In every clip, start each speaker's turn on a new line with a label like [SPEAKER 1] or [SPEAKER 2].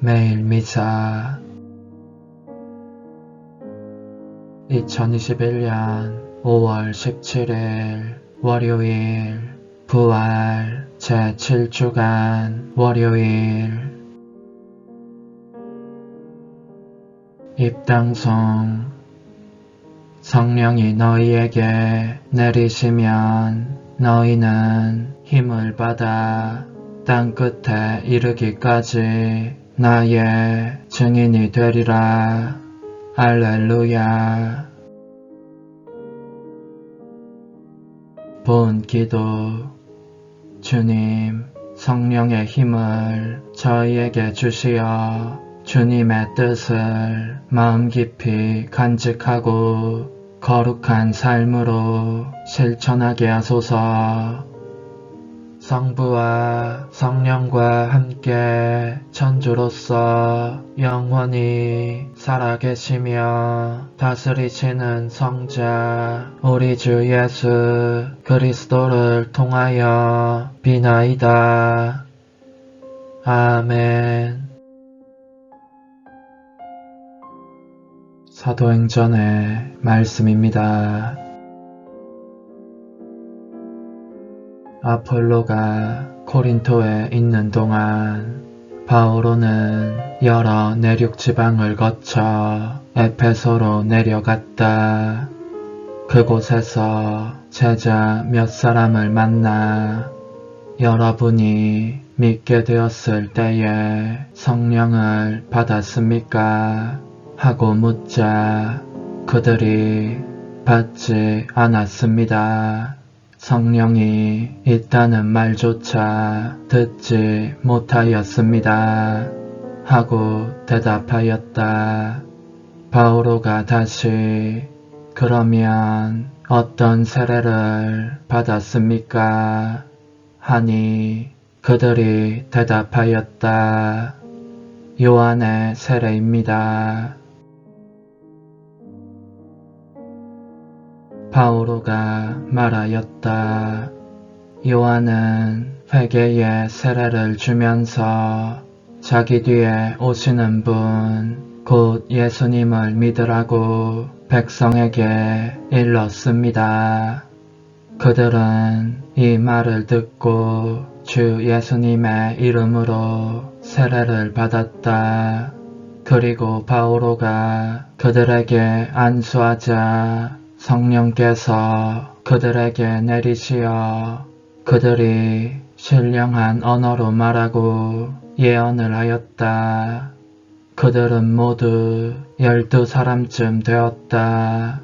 [SPEAKER 1] 매일 미사. 2021년 5월 17일 월요일 부활 제7주간 월요일. 입당송. 성령이 너희에게 내리시면 너희는 힘을 받아 땅 끝에 이르기까지 나의 증인이 되리라. 알렐루야. 본 기도 주님 성령의 힘을 저희에게 주시어 주님의 뜻을 마음 깊이 간직하고 거룩한 삶으로 실천하게 하소서. 성부와 성령과 함께 천주로서 영원히 살아계시며 다스리시는 성자 우리 주 예수 그리스도를 통하여 비나이다. 아멘. 사도행전의 말씀입니다. 아폴로가 코린토에 있는 동안 바오로는 여러 내륙 지방을 거쳐 에페소로 내려갔다. 그곳에서 제자 몇 사람을 만나 여러분이 믿게 되었을 때에 성령을 받았습니까? 하고 묻자 그들이 받지 않았습니다. 성령이 있다는 말조차 듣지 못하였습니다. 하고 대답하였다. 바오로가 다시 그러면 어떤 세례를 받았습니까? 하니 그들이 대답하였다. 요한의 세례입니다. 바오로가 말하였다. 요한은 회개의 세례를 주면서 자기 뒤에 오시는 분, 곧 예수님을 믿으라고 백성에게 일렀습니다. 그들은 이 말을 듣고 주 예수님의 이름으로 세례를 받았다. 그리고 바오로가 그들에게 안수하자 성령께서 그들에게 내리시어 그들이 신령한 언어로 말하고 예언을 하였다. 그들은 모두 열두 사람쯤 되었다.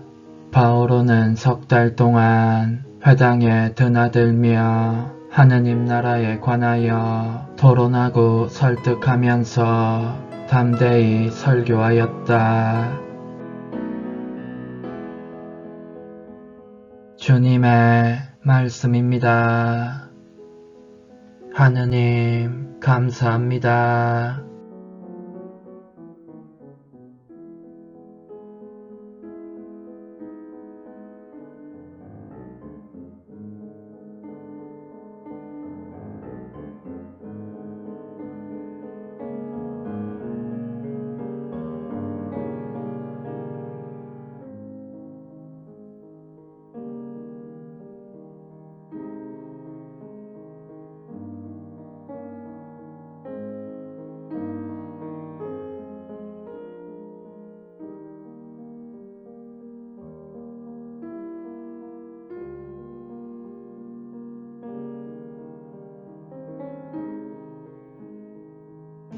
[SPEAKER 1] 바오로는 석 달 동안 회당에 드나들며 하느님 나라에 관하여 토론하고 설득하면서 담대히 설교하였다. 주님의 말씀입니다. 하느님, 감사합니다.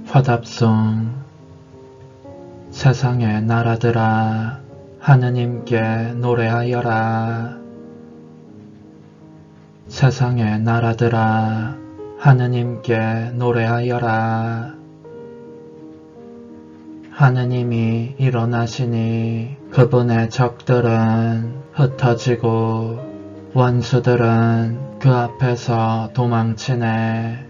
[SPEAKER 1] 화답송 세상의 나라들아 하느님께 노래하여라. 세상의 나라들아 하느님께 노래하여라. 하느님이 일어나시니 그분의 적들은 흩어지고 원수들은 그 앞에서 도망치네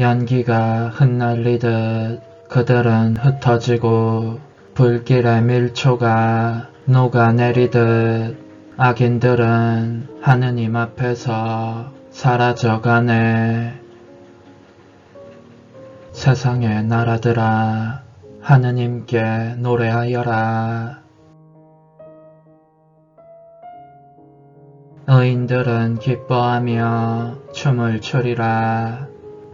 [SPEAKER 1] 연기가 흩날리듯 그들은 흩어지고 불길의 밀초가 녹아내리듯 악인들은 하느님 앞에서 사라져가네. 세상의 나라들아 하느님께 노래하여라. 의인들은 기뻐하며 춤을 추리라.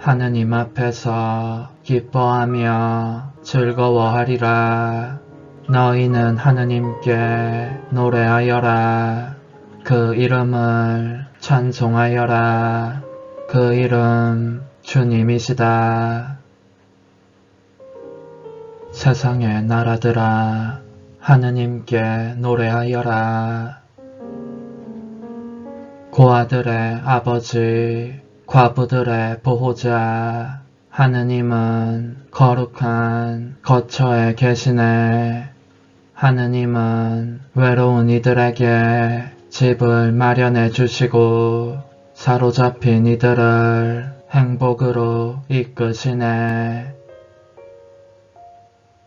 [SPEAKER 1] 하느님 앞에서 기뻐하며 즐거워하리라. 너희는 하느님께 노래하여라. 그 이름을 찬송하여라. 그 이름 주님이시다. 세상의 나라들아 하느님께 노래하여라. 고아들의 아버지, 과부들의 보호자, 하느님은 거룩한 거처에 계시네. 하느님은 외로운 이들에게 집을 마련해 주시고 사로잡힌 이들을 행복으로 이끄시네.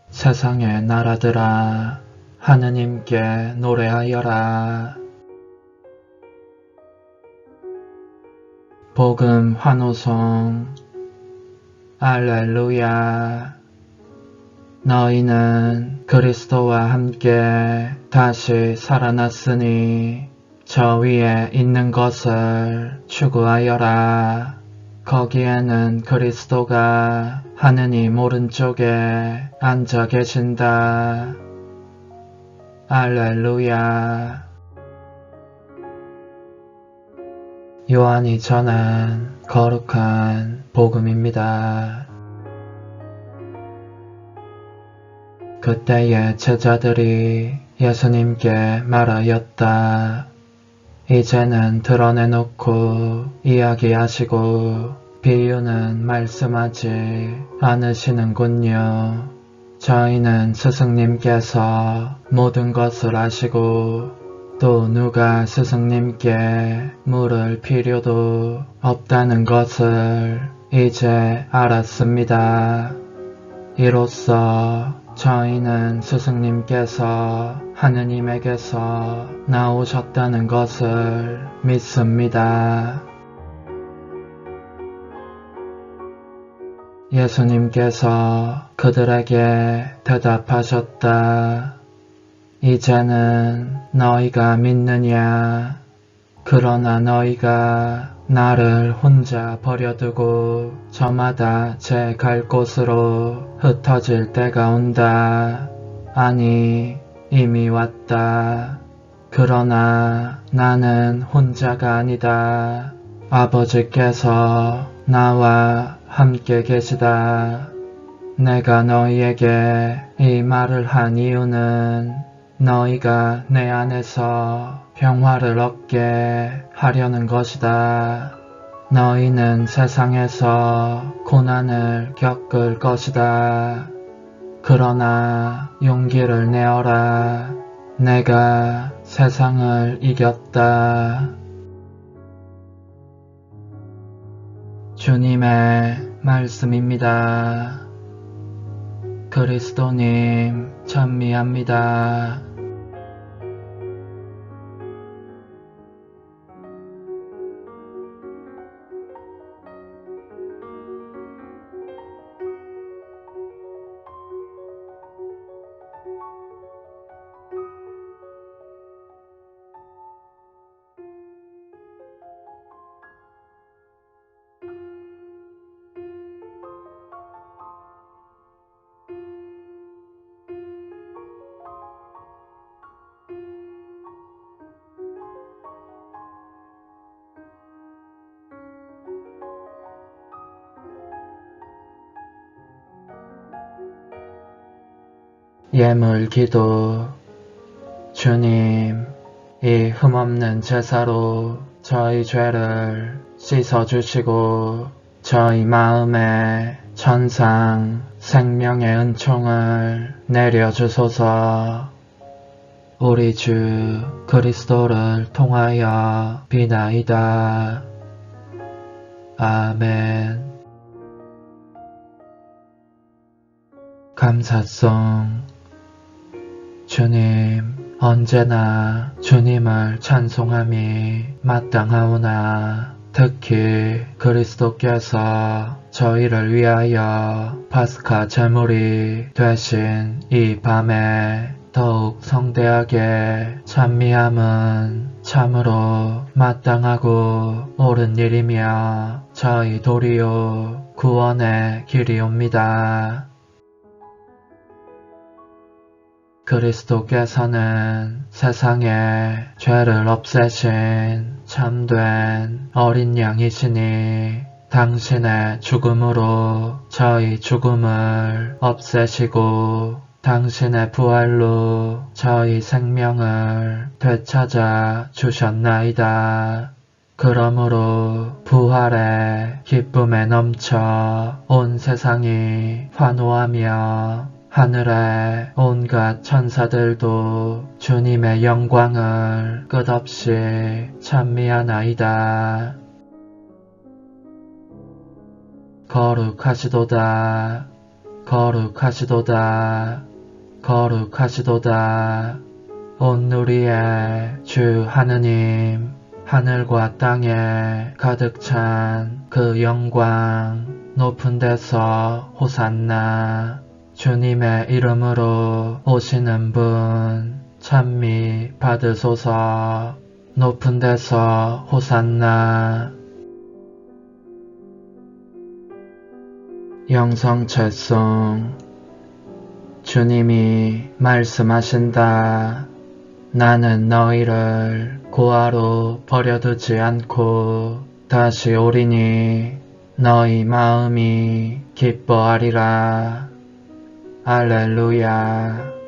[SPEAKER 1] 세상의 나라들아 하느님께 노래하여라. 복음 환호성 알렐루야 너희는 그리스도와 함께 다시 살아났으니 저 위에 있는 것을 추구하여라. 거기에는 그리스도가 하느님 오른쪽에 앉아 계신다. 알렐루야. 요한이 전한 거룩한 복음입니다. 그때의 제자들이 예수님께 말하였다. 이제는 드러내놓고 이야기하시고 비유는 말씀하지 않으시는군요. 저희는 스승님께서 모든 것을 아시고 또 누가 스승님께 물을 필요도 없다는 것을 이제 알았습니다. 이로써 저희는 스승님께서 하느님에게서 나오셨다는 것을 믿습니다. 예수님께서 그들에게 대답하셨다. 이제는 너희가 믿느냐? 그러나 너희가 나를 혼자 버려두고 저마다 제 갈 곳으로 흩어질 때가 온다. 아니, 이미 왔다. 그러나 나는 혼자가 아니다. 아버지께서 나와 함께 계시다. 내가 너희에게 이 말을 한 이유는 너희가 내 안에서 평화를 얻게 하려는 것이다. 너희는 세상에서 고난을 겪을 것이다. 그러나 용기를 내어라. 내가 세상을 이겼다. 주님의 말씀입니다. 그리스도님, 찬미합니다. 예물 기도 주님, 이 흠없는 제사로 저희 죄를 씻어주시고 저희 마음에 천상 생명의 은총을 내려주소서 우리 주 그리스도를 통하여 비나이다. 아멘. 감사송 주님, 언제나 주님을 찬송함이 마땅하오나 특히 그리스도께서 저희를 위하여 파스카 제물이 되신 이 밤에 더욱 성대하게 찬미함은 참으로 마땅하고 옳은 일이며 저희 도리요 구원의 길이옵니다. 그리스도께서는 세상에 죄를 없애신 참된 어린 양이시니 당신의 죽음으로 저희 죽음을 없애시고 당신의 부활로 저희 생명을 되찾아 주셨나이다. 그러므로 부활의 기쁨에 넘쳐 온 세상이 환호하며 하늘의 온갖 천사들도 주님의 영광을 끝없이 찬미하나이다. 거룩하시도다. 거룩하시도다. 거룩하시도다. 온 누리의 주 하느님, 하늘과 땅에 가득 찬 그 영광, 높은 데서 호산나. 주님의 이름으로 오시는 분, 찬미 받으소서. 높은 데서 호산나. 영성철송 주님이 말씀하신다. 나는 너희를 고아로 버려두지 않고 다시 오리니 너희 마음이 기뻐하리라. 알렐루야.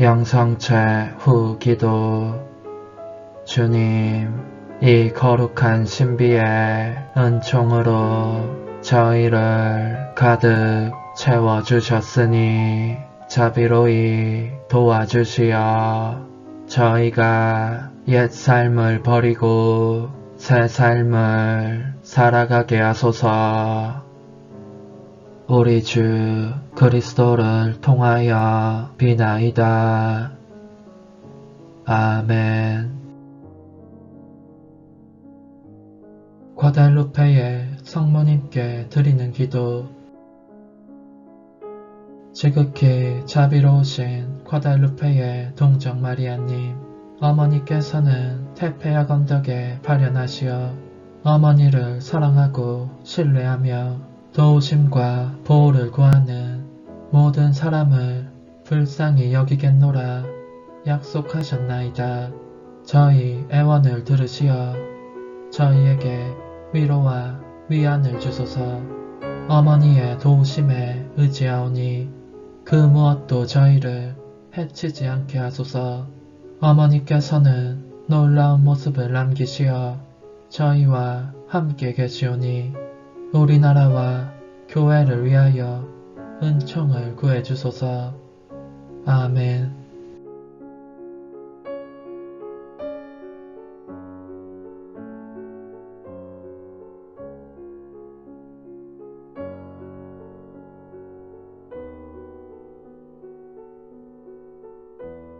[SPEAKER 1] 영성체 후 기도. 주님 이 거룩한 신비의 은총으로 저희를 가득 채워주셨으니 자비로이 도와주시어 저희가 옛 삶을 버리고 새 삶을 살아가게 하소서 우리 주 그리스도를 통하여 비나이다. 아멘. 과달루페의 성모님께 드리는 기도 지극히 자비로우신 과달루페의 동정 마리아님 어머니께서는 테페야 건덕에 발현하시어 어머니를 사랑하고 신뢰하며 도우심과 보호를 구하는 모든 사람을 불쌍히 여기겠노라 약속하셨나이다. 저희 애원을 들으시어 저희에게 위로와 위안을 주소서 어머니의 도우심에 의지하오니 그 무엇도 저희를 해치지 않게 하소서 어머니께서는 놀라운 모습을 남기시어 저희와 함께 계시오니 우리나라와 교회를 위하여 은총을 구해주소서. 아멘.